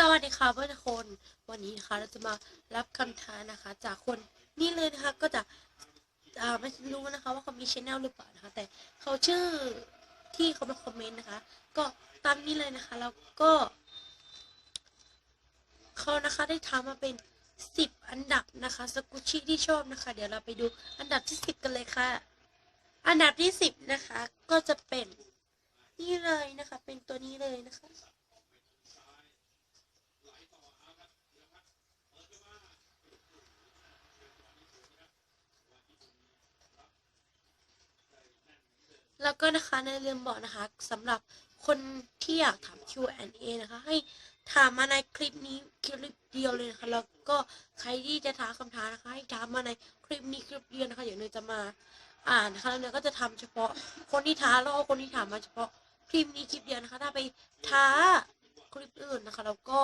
สวัสดีค่ะเพื่อนคน วันนี้นะคะเราจะมารับคำท้านะคะ จากคนนี่เลยนะคะก็จะอ่าไม่รู้นะคะว่าเขามีชแนลหรือเปล่านะคะ แต่เขาชื่อที่เขามาคอมเมนต์นะคะ ก็ตามนี้เลยนะคะ แล้วก็เขานะคะได้ทำมาเป็นสิบอันดับนะคะสกุชิที่ชอบนะคะ เดี๋ยวเราไปดูอันดับที่สิบกันเลยค่ะ อันดับที่สิบนะคะ ก็จะเป็นนี่เลยนะคะ เป็นตัวนี้เลยนะคะ แล้วก็นะคะในลืมบอกนะคะสำหรับคนที่อยากถาม Q&A นะคะ ให้ถามมาในคลิปนี้คลิปเดียวเลยนะคะแล้วก็ใครที่จะถามคำถามนะคะให้ถามมาในคลิปนี้คลิปเดียวนะคะเดี๋ยวเนยจะมาอ่านนะคะแล้วเนยก็จะทำเฉพาะคนที่ท้าแล้วก็คนที่ถามมาเฉพาะคลิปนี้คลิปเดียวนะคะ ถ้าไปท้าคลิปอื่นนะคะ แล้วก็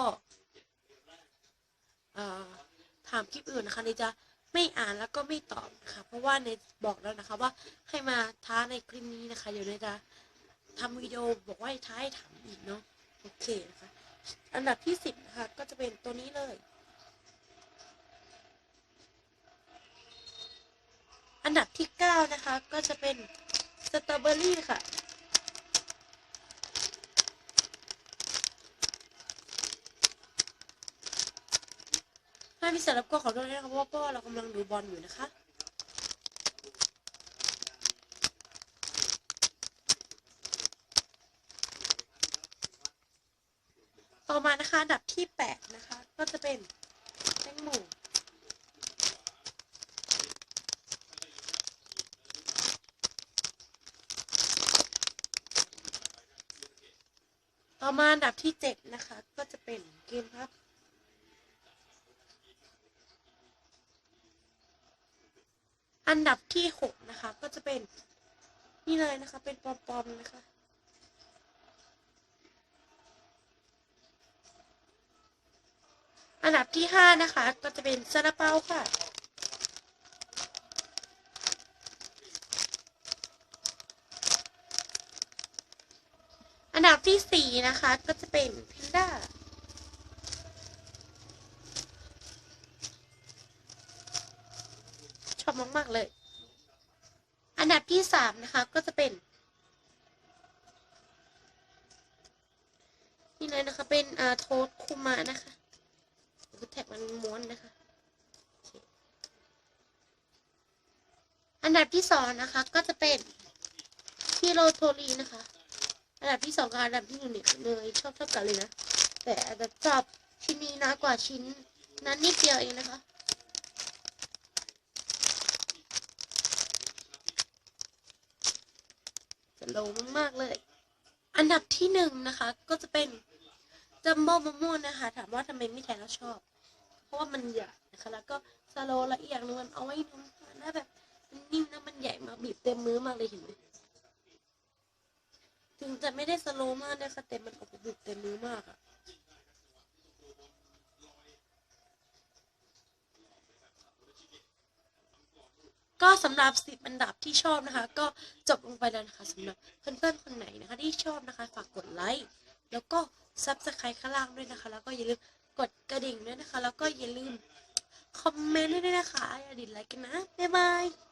ถามคลิปอื่นนะคะเนยจะ ไม่อ่านแล้วก็ไม่ตอบนะคะเพราะว่าเนบอกแล้วนะคะว่าให้มาท้าในคลิปนี้นะคะเดี๋ยวเนจะทำวิดีโอบอกว่าให้ท้าให้ถามอีกเนาะโอเคนะคะอันดับที่สิบนะคะก็จะเป็นตัวนี้เลย อันดับที่เก้านะคะก็จะเป็นสตรอเบอรี่ค่ะ ถ้ามีสำหรับก็ขอโทษด้วยนะคะเพราะว่าก็เรากำลังดูบอลอยู่นะคะ ต่อมานะคะอันดับที่แปดนะคะ ก็จะเป็นแตงโมต่อมาอันดับที่เจ็ดนะคะ ก็จะเป็นเกมครับ อันดับที่หกนะคะ ก็จะเป็นนี่เลยนะคะ เป็นปอมๆนะคะอันดับที่ห้านะคะ ก็จะเป็นซาลาเปาค่ะ อันดับที่สี่นะคะ ก็จะเป็นแพนด้า ช อบมาก ๆ เลย อันดับที่สามนะคะ ก็จะเป็น นี่เลยนะคะ เป็นอาโทสคุมานะคะแท็กมันม้วนนะคะ อันดับที่สองนะคะ ก็จะเป็นฮิโรโทรีนะคะ อันดับที่สองกับอันดับที่หนึ่งเนี่ยเลยชอบเท่ากันเลยนะ แต่อาจจะชอบชิ้นนี้น้อยกว่าชิ้นนั้นนิดเดียวเองนะคะ จะโลมากๆเลย อันดับที่หนึ่งนะคะ ก็จะเป็นจัมโบ้มะม่วงนะคะ ถามว่าทำไมไม่แทนเราชอบ เพราะว่ามันใหญ่นะคะ แล้วก็สโลละอีกอย่างหนึงมันเอาไว้นุ่มนะแบบมันนิ่มนะมันใหญ่มาบีบเต็มมือมากเลยเห็นไหมถึงจะไม่ได้สโลมากนะคะแต่มันออกบีบเต็มมือมากอะ ก็สำหรับสิบอันดับที่ชอบนะคะ ก็จบลงไปแล้วนะคะสำหรับเพื่อนๆคนไหนนะคะ ที่ชอบนะคะฝากกดไลค์แล้วก็ซับสไครต์ข้างล่างด้วยนะคะ แล้วก็อย่าลืมกดกระดิ่งด้วยนะคะ แล้วก็อย่าลืมคอมเมนต์ด้วยนะคะอย่าดิดไลค์กันนะบ๊ายบาย